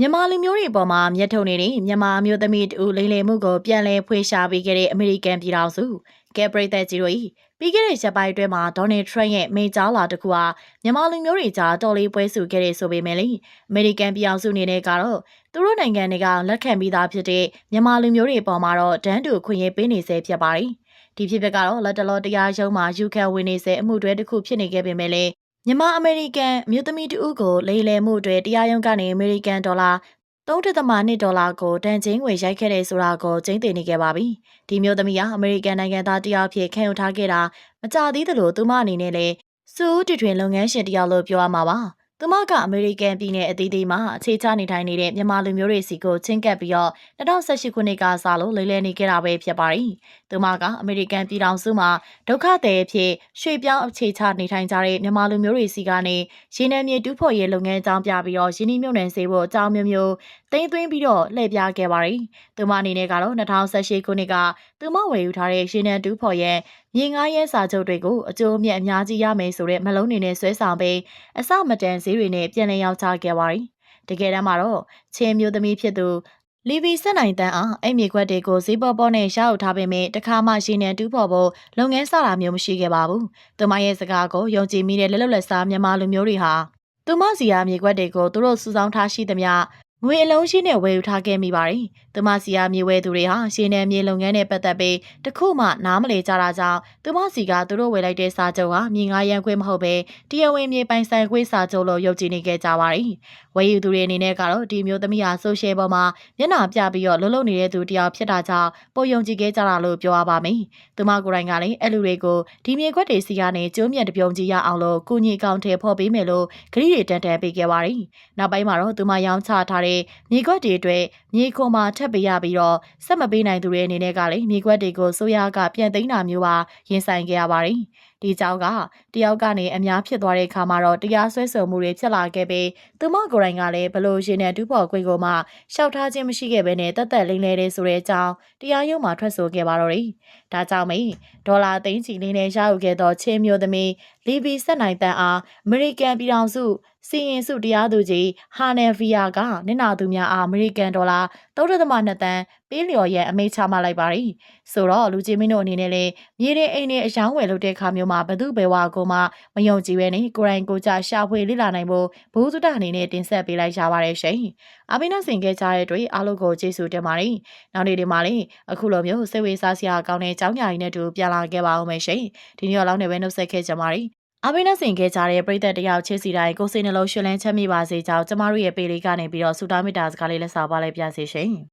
မြန်မာလူမျိုးတွေပေါ်မှာမျက်ထုံနေတဲ့မြန်မာအမျိုးသမီးတူလိမ့်လည်မှုကိုပြန်လည်ဖွေးရှာပေးခဲ့တဲ့အမေရိကန်ပြည်ထောင်စုကဲပရိသတ်ကြီးတို့၏ပြီးခဲ့တဲ့ရက်ပိုင်းအတွင်းမှာဒေါ်နယ်ထရန့်ရဲ့မိန့်ကြားလာတစ်ခုဟာမြန်မာလူမျိုးတွေကြားတော်လေးပွဲစုခဲ့တဲ့ဆိုပေမဲ့လေအမေရိကန်ပြည်ထောင်စုအနေနဲ့ကတော့သူတို့နိုင်ငံတွေကလက်ခံပြီးသားဖြစ်တဲ့မြန်မာလူမျိုးတွေပေါ်မှာတော့ဒန်းတူခွင့်ရပေးနေဆဲဖြစ်ပါတယ်ဒီဖြစ်ပကတော့လက်တလောတရားရုံးမှာယူခံဝင်နေဆဲအမှုတွဲတစ်ခုဖြစ်နေခဲ့ပေမဲ့လေ မြန်မာအမေရိကန်အမျိုးသမီးတဦးကိုလိမ်လည်မှုတွေတရားရုံးကနေအမေရိကန်ဒေါ်လာ3.2ဒေါ်လာကိုတန်ချင်းငွေရိုက်ခဲ့တဲ့ဆိုတာကိုကျင်းသိနေခဲ့ပါပြီ။ဒီမျိုးသမီးကအမေရိကန်နိုင်ငံသားတယောက်ဖြစ်ခံယူထားခဲ့တာမကြသေးသလိုသူမအနေနဲ့လည်းစူးတထွင်လုပ်ငန်းရှင်တယောက်လို့ပြောရမှာပါ။ သူမကအမေရိကန်ပြည်နယ်အသီးသီးမှာအခြေချနေထိုင်နေတဲ့မြန်မာလူမျိုးတွေစီကိုချင်းကပ်ပြီးတော့2018ခုနှစ်ကစလို့လိမ့်လည်နေခဲ့တာပဲဖြစ်ပါတယ်။သူမကအမေရိကန်ပြည်ထောင်စုမှာဒုက္ခသည်အဖြစ်ရွှေ့ပြောင်းအခြေချနေထိုင်ကြတဲ့မြန်မာလူမျိုးတွေစီကနေရင်းနှီးမြေတူးဖော်ရေးလုပ်ငန်းအကြောင်းပြပြီးတော့ရင်းနှီးမြှုပ်နှံစေဖို့အကြောင်းမျိုးမျိုးသိမ်းသွင်းပြီးတော့လှည့်ပြခဲ့ပါတယ်။သူမအနေနဲ့ကတော့2018ခုနှစ်ကသူမဝယ်ယူထားတဲ့ရင်းနှီးတူးဖော်ရဲ့ မြေငါးရဲစာချုပ်တွေကိုအကျိုးအမြတ်အများကြီးရမယ်ဆိုတဲ့မလုံးနေနဲ့ဆွဲဆောင်ပြီးအစမတန်ဈေးတွေနဲ့ပြန်လည်ရောက်ချခဲ့ပါတယ်။တကယ်တမ်းမှာတော့ချင်းမျိုးသမီးဖြစ်သူလီဗီဆက်နိုင်တန်းအောင်အဲ့မြေခွက်တွေကိုဈေးပေါ်ပေါ်နဲ့ရှားအုပ်ထားပေမဲ့တခါမှရှင်းနေတူးဖို့ဖို့လုပ်ငန်းစတာမျိုးမရှိခဲ့ပါဘူး။သူမရဲ့စကားကိုယုံကြည်မိတဲ့လက်လွတ်လက်စားမြန်မာလူမျိုးတွေဟာသူမစီယာမြေခွက်တွေကိုသူတို့စုဆောင်းထားရှိသမျှ ငွေအလုံးရှိနဲ့ဝယ်ယူထားခဲ့မိပါတယ်။သူမစီယာမြေဝဲသူတွေဟာရှင်းနေမြေလုပ်ငန်းနဲ့ပတ်သက်ပြီးတခုမှနားမလည်ကြတာကြောင့်သူမစီကသူတို့ဝယ်လိုက်တဲ့စာချုပ်ဟာမြေငါးရန်ခွေမဟုတ်ပဲတရားဝင်မြေပိုင်ဆိုင်ခွေစာချုပ်လို့ယုံကြည်နေခဲ့ကြပါတယ်။ဝယ်ယူသူတွေအနေနဲ့ကတော့ဒီမျိုးသမီးဟာဆိုရှယ်ပေါ်မှာမျက်နှာပြပြီးတော့လှုပ်လှုပ်နေတဲ့သူတယောက်ဖြစ်တာကြောင့်ပိုယုံကြည်ခဲ့ကြတာလို့ပြောရပါမယ်။သူမကိုယ်တိုင်ကလည်းအဲ့လူတွေကိုဒီမြေခွက်တွေစီကနေကျိုးမြတ်တပြုံကြီးရအောင်လို့ကုညီကောင်းထဲဖော်ပေးမယ်လို့ဂရိတွေတန်တန်ပေးခဲ့ပါတယ်။နောက်ပိုင်းမှာတော့သူမရောင်းချထားတဲ့မြေခွက်တွေအတွက်မြေခွန်မှာထပ်ပေးရပြီးတော့ဆက်မပေးနိုင်သူတွေအနေနဲ့ကလည်းမြေခွက်တွေကိုဆိုရကပြန်သိမ်းတာမျိုးပါရင်ဆိုင်ခဲ့ရပါတယ်။ဒီကြောင့်ကတယောက်ကနေအများဖြစ်သွားတဲ့အခါမှာတော့တရားစွဲဆိုမှုတွေဖြစ်လာခဲ့ပြီးသူမကိုယ်တိုင်ကလည်းဘလို့ရှင်နဲ့ဒူးဖော်ခွေကိုမှရှောက်ထားခြင်းမရှိခဲ့ဘဲနဲ့တက်တက်လိမ့်လဲတဲ့ဆိုတဲ့အကြောင်းတရားရုံးမှာထွက်ဆိုခဲ့ပါတော့တယ်။ဒါကြောင့်မိဒေါ်လာသိန်းချီလေးနဲ့ရယူခဲ့သောချင်းမျိုးသမီးလီဗီဆက်နိုင်တန်အားအမေရိကန်ပြည်ထောင်စုစီရင်စုတရားသူကြီးဟာနယ်ဗီယာကနင်နာသူများအားအမေရိကန်ဒေါ်လာ3.2တန်းပေးလျော်ရန်အမိန့်ချမှတ်လိုက်ပါတယ်။ဆိုတော့လူကြီးမင်းတို့အနေနဲ့လည်းမြေရင်အိမ်နဲ့အယောင်းဝယ်လုပ်တဲ့အခါမျိုးမှာဘသူဘယ်ဝါကိုမှမယုံကြည်ပဲနဲ့ကိုရိုင်းကိုကြရှာဖွေလေ့လာနိုင်ဖို့ဘိုးစုတအနေနဲ့တင်ဆက်ပေးလိုက်ရပါတယ်ရှင်။အပိနာစင်ခဲ့ကြတဲ့အတွက်အားလုံးကိုကျေးဇူးတင်ပါတယ်။နောက်နေ့ဒီမှာလည်းအခုလိုမျိုးစိတ်ဝေစားစရာကောင်းတဲ့အကြောင်းအရာတွေနဲ့တူပြန်လာခဲ့ပါဦးမယ်ရှင်။ဒီနေ့တော့လောက်နေပဲနှုတ်ဆက်ခဲ့ကြပါမယ်။အပိနစင်ခဲ့ကြတဲ့ပရိသတ်တယောက်ချစ်စီတိုင်းကိုစိတ်နှလုံးရှင်လန်းချမ်းမြေပါစေကြောင်းကျမတို့ရဲ့ပေလေးကနေပြီးတော့ဆုတောင်းမေတ္တာစကားလေးလက်ဆောင်ပါလိုက်ပြစေရှင်။